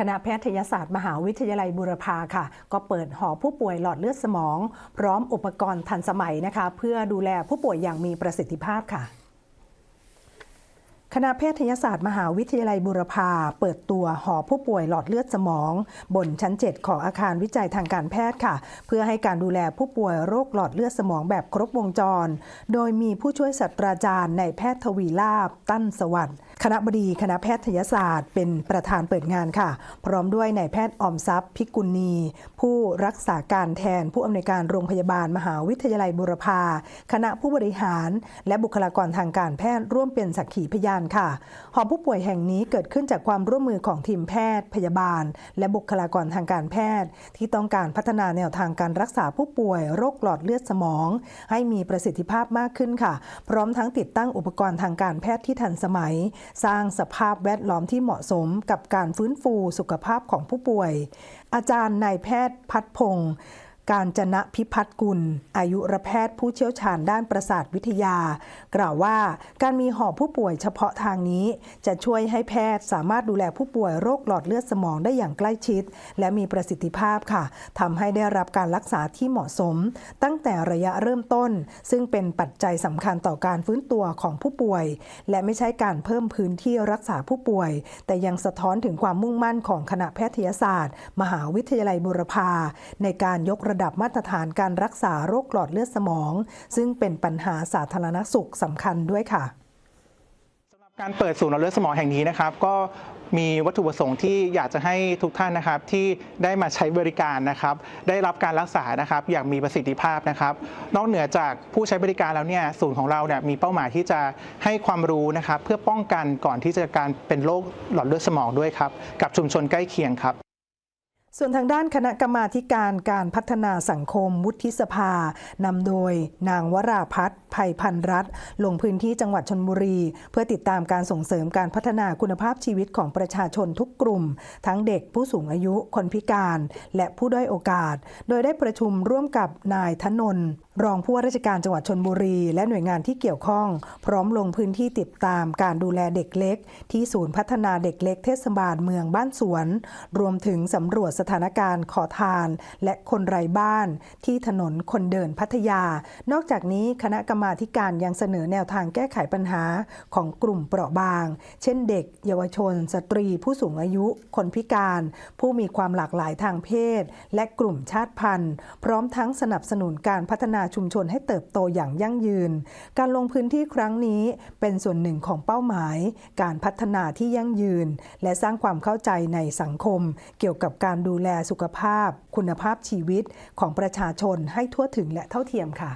คณะแพทยศาสตร์มหาวิทยาลัยบูรพาค่ะ ก็เปิดหอผู้ป่วยหลอดเลือดสมอง พร้อมอุปกรณ์ทันสมัยนะคะ เพื่อดูแลผู้ป่วยอย่างมีประสิทธิภาพค่ะ คณะแพทยศาสตร์มหาวิทยาลัยบูรพาเปิดตัวหอผู้ป่วยหลอดเลือดสมอง บนชั้น 7 ของอาคารวิจัยทางการแพทย์ค่ะ เพื่อให้การดูแลผู้ป่วยโรคหลอดเลือดสมองแบบครบวงจร โดยมีผู้ช่วยศาสตราจารย์ในแพทย์ทวีลาบตั้นสวัสดิ์คณะบดีคณะแพทยศาสตร์ เป็นประธานเปิดงานค่ะ พร้อมด้วยนายแพทย์อมทรัพย์พิกุลนีผู้รักษาการแทนผู้อำนวยการโรงพยาบาลมหาวิทยาลัยบูรพาคณะผู้บริหาร และบุคลากรทางการแพทย์ร่วมเป็นสักขีพยานค่ะ หอผู้ป่วยแห่งนี้เกิดขึ้นจากความร่วมมือของทีมแพทย์ พยาบาล และบุคลากรทางการแพทย์ ที่ต้องการพัฒนาแนวทางการรักษาผู้ป่วย โรคหลอดเลือดสมอง ให้มีประสิทธิภาพมากขึ้นค่ะ พร้อมทั้งติดตั้งอุปกรณ์ทางการแพทย์ที่ทันสมัย สร้างสภาพแวดล้อมที่เหมาะสมกับการฟื้นฟูสุขภาพของผู้ป่วย อาจารย์นายแพทย์พัดพงศ์ การจนะพิพัฒกุล อายุรแพทย์ผู้เชี่ยวชาญด้านประสาทวิทยา กล่าวว่าการมีหอผู้ป่วยเฉพาะทางนี้ จะช่วยให้แพทย์สามารถดูแลผู้ป่วยโรคหลอดเลือดสมองได้อย่างใกล้ชิด และมีประสิทธิภาพค่ะทำให้ได้รับการรักษาที่เหมาะสม ตั้งแต่ระยะเริ่มต้น ซึ่งเป็นปัจจัยสำคัญต่อการฟื้นตัวของผู้ป่วย และไม่ใช่การเพิ่มพื้นที่รักษาผู้ป่วย แต่ยังสะท้อนถึงความมุ่งมั่นของคณะแพทยศาสตร์ มหาวิทยาลัยบุรพาในการยกระดับมาตรฐานการรักษาโรคหลอดเลือดสมอง ซึ่งเป็นปัญหาสาธารณสุขสำคัญด้วยค่ะสำหรับการเปิดศูนย์หลอดเลือดสมองแห่งนี้นะครับ ก็มีวัตถุประสงค์ที่อยากจะให้ทุกท่านนะครับที่ได้มาใช้บริการนะครับ ได้รับการรักษานะครับอย่างมีประสิทธิภาพนะครับ นอกเหนือจากผู้ใช้บริการแล้วเนี่ยศูนย์ของเราเนี่ยมีเป้าหมายที่จะให้ความรู้นะครับ เพื่อป้องกันก่อนที่จะการเป็นโรคหลอดเลือดสมองด้วยครับ กับชุมชนใกล้เคียงครับ ส่วนทางด้านคณะกรรมาการการพัฒนาสังคมวุฒิสภานำโดยนางวราพัฒน์ภัยพันรัฐลงพื้นที่จังหวัดชนบุรี เพื่อติดตามการส่งเสริมการพัฒนาคุณภาพชีวิตของประชาชนทุกกลุ่ม ทั้งเด็กผู้สูงอายุคนพิการ และผู้ด้อยโอกาส โดยได้ประชุมร่วมกับนายธนนท์ รองผู้ว่าราชการจังหวัดชนบุรี และหน่วยงานที่เกี่ยวข้อง พร้อมลงพื้นที่ติดตามการดูแลเด็กเล็ก ที่ศูนย์พัฒนาเด็กเล็กเทศบาลเมืองบ้านสวน รวมถึงสำรวจสถานการณ์ขอทาน และคนไร้บ้าน ที่ถนนคนเดินพัทยา นอกจากนี้คณะกรรมาการยังเสนอแนวทางแก้ไขปัญหาของกลุ่มเปราะบาง เช่นเด็ก เยาวชน สตรี ผู้สูงอายุ คนพิการ ผู้มีความหลากหลายทางเพศ และกลุ่มชาติพันธุ์ พร้อมทั้งสนับสนุนการพัฒนาชุมชนให้เติบโตอย่างยั่งยืน การลงพื้นที่ครั้งนี้เป็นส่วนหนึ่งของเป้าหมาย การพัฒนาที่ยั่งยืน และสร้างความเข้าใจในสังคม เกี่ยวกับการดูแลสุขภาพ คุณภาพชีวิตของประชาชนให้ทั่วถึงและเท่าเทียมค่ะ